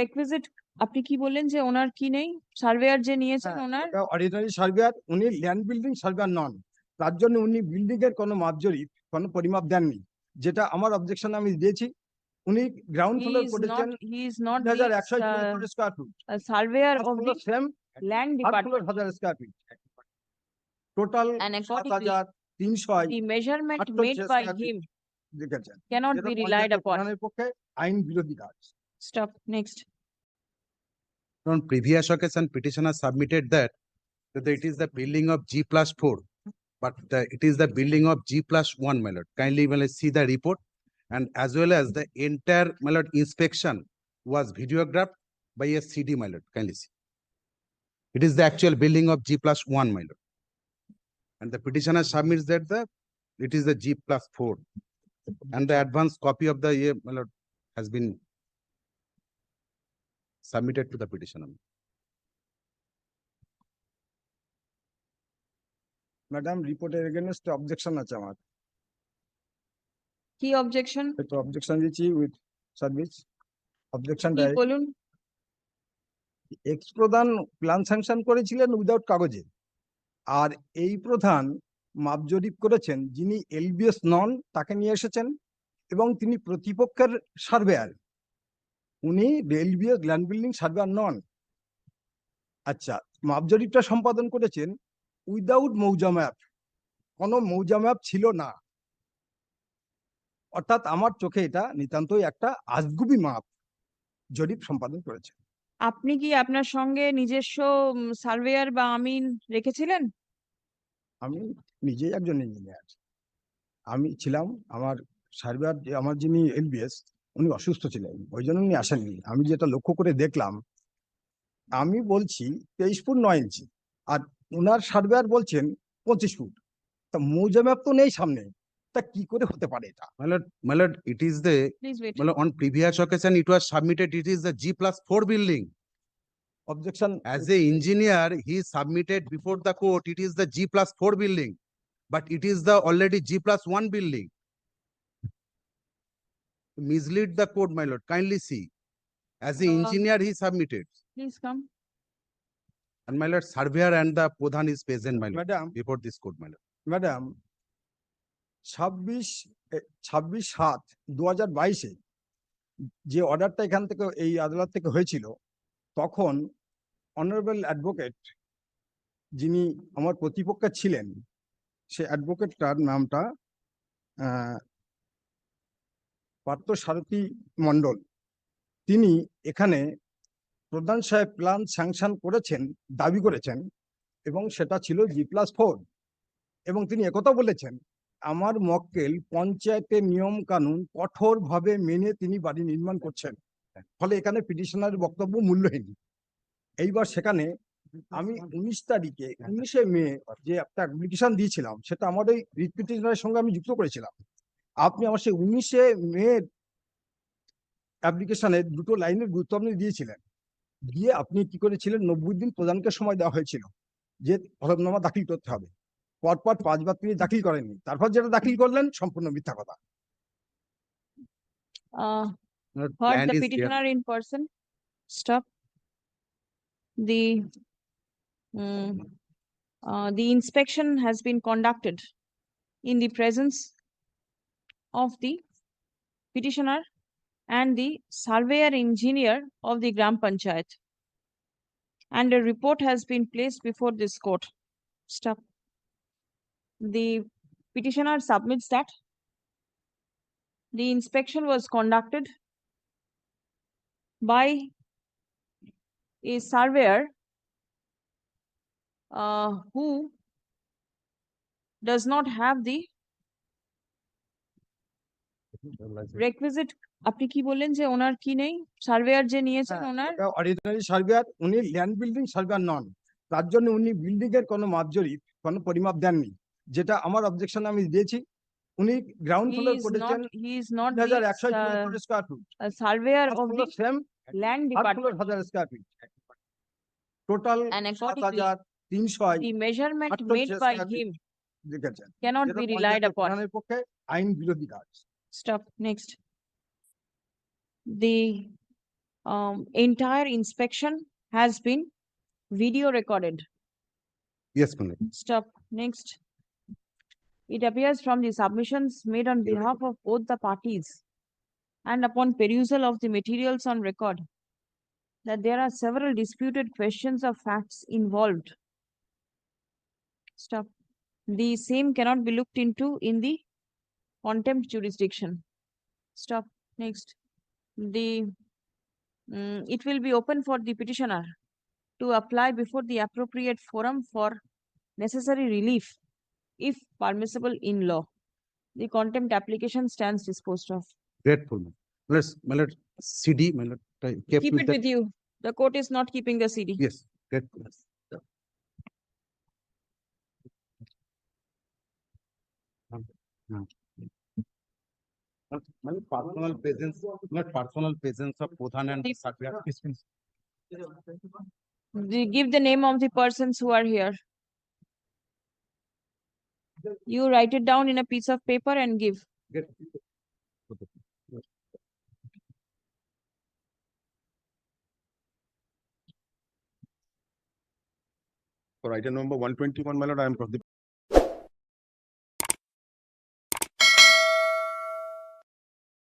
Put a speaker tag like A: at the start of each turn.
A: Requisite আপনি কি বললেন যে ওনার কি নেই? সার্ভেয়ার যে নিয়েছেন
B: হ্যাঁ,
A: ওনার?
B: অর্ডিনারি সার্ভেয়ার উনি ল্যান্ড বিল্ডিং সার্ভেয়ার নন। তার জন্য উনি বিল্ডিং এর কোনো মাপ জরিপ কোনো পরিমাপ দেননি। যেটা আমার অবজেকশন আমি দিয়েছি। উনি গ্রাউন্ড ফ্লোর
A: ইজ
B: করেছেন
A: হি ইজ নট
B: তিন হাজার একশো square foot
A: surveyor of the
B: same
A: land department
B: হাজার স্কোয়ার ফিট টোটাল
A: and
B: সাত
A: accordingly
B: হাজার তিনশো
A: the measurement
B: আটশো
A: made
B: ছিয়াশি
A: by
B: square feet।
A: him
B: লিখেছেন
A: cannot be relied upon
B: পক্ষে আইন বিরোধী কাজ।
A: Stop next
C: On previous occasion, petitioner submitted that, that it is the building of G plus four. But the, it is the building of G plus one, my lord. Kindly, my see the report. And as well as the entire, my lord, inspection was videographed by a CD, my lord. Kindly see. It is the actual building of G plus one, my lord. And the petitioner submits that the, it is the G plus four. And the advance copy of the, uh, my lord, has been submitted to the petitioner.
B: Madam রিপোর্টের against objection আছে আমার।
A: কি objection
B: একটু objection দিচ্ছি with service অবজেকশনটা
A: বলুন?
B: Ex প্রধান plan sanction করেছিলেন without কাগজে। আর এই প্রধান মাপ জরিপ করেছেন যিনি এলবিএস নন তাকে নিয়ে এসেছেন এবং তিনি প্রতিপক্ষের সার্ভেয়ার উনি এলবিএস গ্ল্যান্ড বিল্ডিং সার্ভেয়ার নন। আচ্ছা মাপ জরিপটা সম্পাদন করেছেন উইদাউট মৌজা ম্যাপ। কোনো মৌজা ম্যাপ ছিল না। অর্থাৎ আমার চোখে এটা নিতান্তই একটা আজগুবি মাপ জরিপ সম্পাদন করেছে
A: আপনি কি আপনার সঙ্গে নিজস্ব সার্ভেয়ার বা আমিন রেখেছিলেন?
B: আমি নিজেই একজন ইঞ্জিনিয়ার। আমি ছিলাম আমার সার্ভেয়ার আমার যিনি এলবিএস উনি অসুস্থ ছিলেন ওই জন্য উনি আসেননি। আমি যেটা লক্ষ্য করে দেখলাম আমি বলছি তেইশ ফুট নয় ইঞ্চি আর ওনার সার্ভেয়ার বলছেন পঁচিশ ফুট। তা মৌজা ম্যাপ তো নেই সামনে তা কি করে হতে পারে এটা?
A: মানে it
C: is the on previous occasion it was submitted it is the G plus four building
B: objection
C: as a engineer he submitted before the court it is the G plus four building but it is the already G plus one building Mislead the court, my lord, kindly see. As a
A: Uh,
C: engineer, he submitted.
A: Please come
C: And my lord, surveyor and the Pradhan is present, my lord,
B: madam
C: before this court, my lord.
B: Madam ছাব্বিশ ছাব্বিশ সাত দু হাজার বাইশে যে অর্ডারটা এখান থেকে এই আদালত থেকে হয়েছিল তখন অনারেবল অ্যাডভোকেট যিনি আমার প্রতিপক্ষ ছিলেন সে অ্যাডভোকেটটার নামটা আহ, পার্থ সারথী মণ্ডল। তিনি এখানে প্রধান সাহেব প্ল্যান স্যাংশন করেছেন দাবি করেছেন এবং সেটা ছিল জি প্লাস ফোর এবং তিনি একথা বলেছেন আমার মক্কেল পঞ্চায়েতের নিয়ম কানুন কঠোরভাবে মেনে তিনি বাড়ি নির্মাণ করছেন। ফলে এখানে পিটিশনারের বক্তব্য মূল্যহীন। এইবার সেখানে আমি উনিশ তারিখে উনিশে মে যে একটা অ্যাপ্লিকেশন দিয়েছিলাম সেটা আমার ওই রিট পিটিশনারের সঙ্গে আমি যুক্ত করেছিলাম। আপনি আমার সেই উনিশে মে অ্যাপ্লিকেশনে দুটো লাইনের গুরুত্ব আপনি দিয়েছিলেন। দিয়ে আপনি কি করেছিলেন? নব্বই দিন প্রধানকে সময় দেওয়া হয়েছিল যে হলফনামা দাখিল করতে হবে। পরপর পাঁচবার তিনি দাখিল করেননি। তারপর যেটা দাখিল করলেন সম্পূর্ণ মিথ্যা কথা।
A: uh
C: My lord,
A: heard
C: land
A: the
C: is here.
A: petitioner in person? Stop. The mm, uh, the inspection has been conducted in the presence of the petitioner and the surveyor engineer of the Gram Panchayat. And a report has been placed before this court. Stop. The petitioner submits that the inspection was conducted by a surveyor uh, who does not have the requisite আপনি কি বললেন যে ওনার কি নেই? Surveyor যে নিয়েছেন
B: হ্যাঁ,
A: ওনার?
B: অর্ডিনারি সার্ভেয়ার উনি ল্যান্ড বিল্ডিং সার্ভেয়ার নন। তার জন্য উনি বিল্ডিং এর কোনো মাপ জরিপ কোনো পরিমাপ দেননি। যেটা আমার অবজেকশন আমি দিয়েছি। উনি গ্রাউন্ড ফ্লোর করেছেন হাজার
A: the
B: একশো
A: uh,
B: square foot
A: uh, surveyor of
B: same floor
A: department.
B: হাজার স্কোয়ার ফিট টোটাল
A: and
B: সাত
A: accordingly
B: হাজার তিনশো
A: the measurement
B: আটশো
A: made
B: ছিয়াশি
A: by
B: square feet।
A: him
B: লিখেছেন
A: cannot be relied upon.
B: পক্ষে আইন বিরোধী কাজ।
A: Stop, next. The um, entire inspection has been video recorded.
C: Yes, lord.
A: Stop. Next. It appears from the submissions made on behalf of both the parties and upon perusal of the materials on record that there are several disputed questions of facts involved. Stop. The same cannot be looked into in the contempt jurisdiction. Stop. Next. The, mm, it will be open for the petitioner to apply before the appropriate forum for necessary relief if permissible in law. The contempt application stands disposed of.
C: Grateful. my. Let's, my lord, CD, my lord, I kept
A: Keep
C: with
A: it
C: that.
A: with you. The court is not keeping the CD.
C: Yes, grateful. Not- my lord, Personal presence, not personal presence of Pradhan and
A: The-
C: Sakya.
A: The- Give the name of the persons who are here. You write it down in a piece of paper and give.
C: Get-
D: For item number one twenty-one, my lord, I am Pradeep